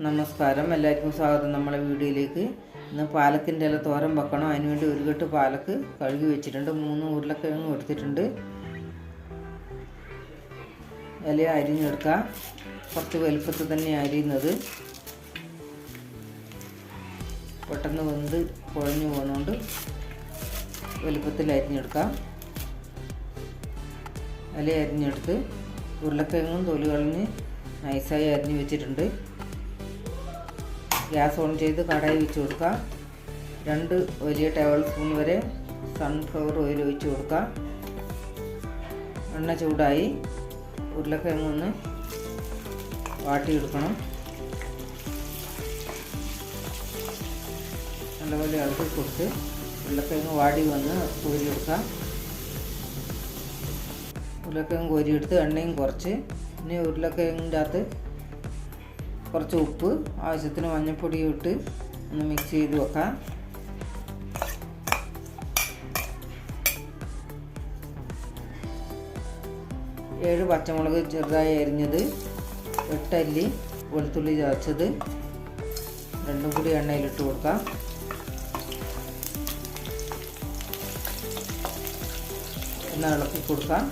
നമസ്കാരം. എല്ലാവർക്കും സ്വാഗതം. നമ്മളെ വീഡിയോയിലേക്ക് ഇന്ന് പാലക്കിന്റെ ഇല തോരൻ വെക്കണം. അതിനുവേണ്ടി ഒരു കെട്ട് പാലക്ക് കഴുകി വെച്ചിട്ടുണ്ട്. മൂന്ന് ഉരുളക്കിഴങ്ങ് എടുത്തിട്ടുണ്ട്. ഇല അരിഞ്ഞെടുക്കുക കുറച്ച് വലുപ്പത്തിൽ തന്നെ അരിയുന്നത്. പെട്ടെന്ന് വെന്ത് കുഴഞ്ഞു പോകുന്നതുകൊണ്ട് വലുപ്പത്തിൽ അരിഞ്ഞെടുക്കാം. ഇല അരിഞ്ഞെടുത്ത് ഉരുളക്കിഴങ്ങും തൊലി കളഞ്ഞ് നൈസായി അരിഞ്ഞു വെച്ചിട്ടുണ്ട്. ഗ്യാസ് ഓൺ ചെയ്ത് കടായി വെച്ച് കൊടുക്കുക. രണ്ട് വലിയ ടേബിൾ സ്പൂൺ വരെ സൺഫ്ലവർ ഓയിൽ ഒഴിച്ച് കൊടുക്കുക. എണ്ണ ചൂടായി. ഉരുളക്കിഴങ്ങ് ഒന്ന് വാട്ടിയെടുക്കണം. നല്ലപോലെ ഇളക്കി കൊടുത്ത് ഉരുളക്കിഴങ്ങ് വാടി വന്ന് കോരിയെടുക്കുക. ഉരുളക്കിഴങ്ങ് കോരിയെടുത്ത് എണ്ണയും കുറച്ച്. ഇനി ഉരുളക്കിഴങ്ങിന്റെ അകത്ത് കുറച്ച് ഉപ്പ് ആവശ്യത്തിന് മഞ്ഞൾപ്പൊടി ഇട്ട് ഒന്ന് മിക്സ് ചെയ്ത് വെക്കാം. ഏഴ് പച്ചമുളക് ചെറുതായി അരിഞ്ഞത് എട്ടല്ലി വെളുത്തുള്ളി ചതച്ചത് രണ്ടും കൂടി എണ്ണയിലിട്ട് കൊടുക്കാം. ഒന്ന് ഇളക്കി കൊടുക്കാം.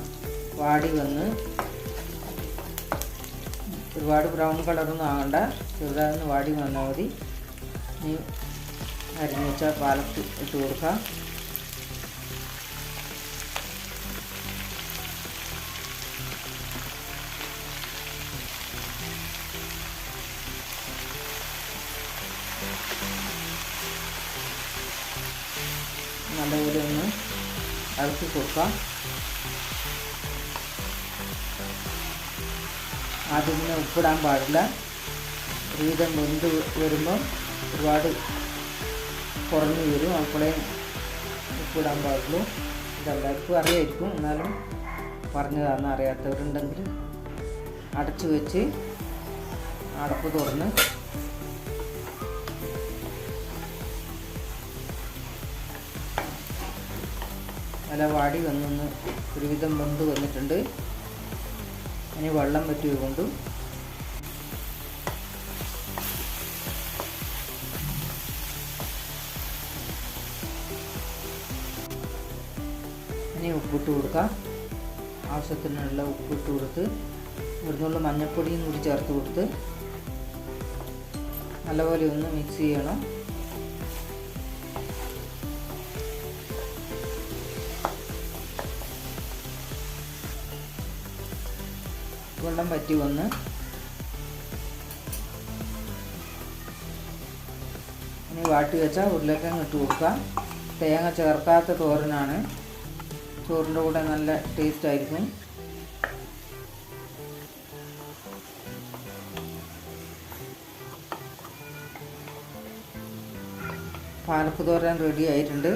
വാടി വന്ന് ഒരുപാട് ബ്രൗൺ കളറൊന്നും ആകണ്ട ചെറുതായൊന്ന് വാടി വന്നാൽ മതി. ഇനി അരിഞ്ഞ് വെച്ച പാലക്ക് ഇട്ട് കൊടുക്കാം. നല്ലപോലെ ഒന്ന് ഇളക്കി കൊടുക്കാം. തന്നെ ഉപ്പിടാൻ പാടില്ല. വീതം വെന്ത് വരുമ്പോൾ ഒരുപാട് കുറഞ്ഞു വരും. അപ്പോഴേ ഉപ്പിടാൻ പാടുള്ളൂ. ഇതെല്ലാവർക്കും അറിയായിരിക്കും. എന്നാലും പറഞ്ഞതാണ് അറിയാത്തവരുണ്ടെങ്കിൽ അടച്ചു വെച്ച് അടപ്പ് തുറന്ന് നല്ല വാടി വന്നൊന്ന് ഒരുവിധം വെന്ത് വന്നിട്ടുണ്ട്. അതിന് വെള്ളം പറ്റി കൊണ്ടും ഇനി ഉപ്പിട്ട് കൊടുക്കാം. ആവശ്യത്തിനുള്ള ഉപ്പിട്ട് കൊടുത്ത് ഇവിടുന്നുള്ള മഞ്ഞപ്പൊടിയും കൂടി ചേർത്ത് കൊടുത്ത് നല്ലപോലെ ഒന്ന് മിക്സ് ചെയ്യണം. വെള്ളം വറ്റി വന്ന് ഇനി വാട്ടി വെച്ചാൽ ഉരുളക്കിഴങ്ങ് ഇട്ട് കൊടുക്കാം തേങ്ങ ചേർക്കാത്ത തോരനാണ്. ചോറിന്റെ കൂടെ നല്ല ടേസ്റ്റ് ആയിരിക്കും. പാലക്ക് തോരൻ റെഡി ആയിട്ടുണ്ട്.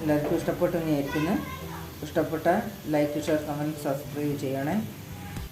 എല്ലാവർക്കും ഇഷ്ടപ്പെട്ടു തന്നെയായിരിക്കുന്നു ഇഷ്ടപ്പെട്ട ലൈക്ക് ഷെയർ കമന്റ് സബ്സ്ക്രൈബ് ചെയ്യണേ.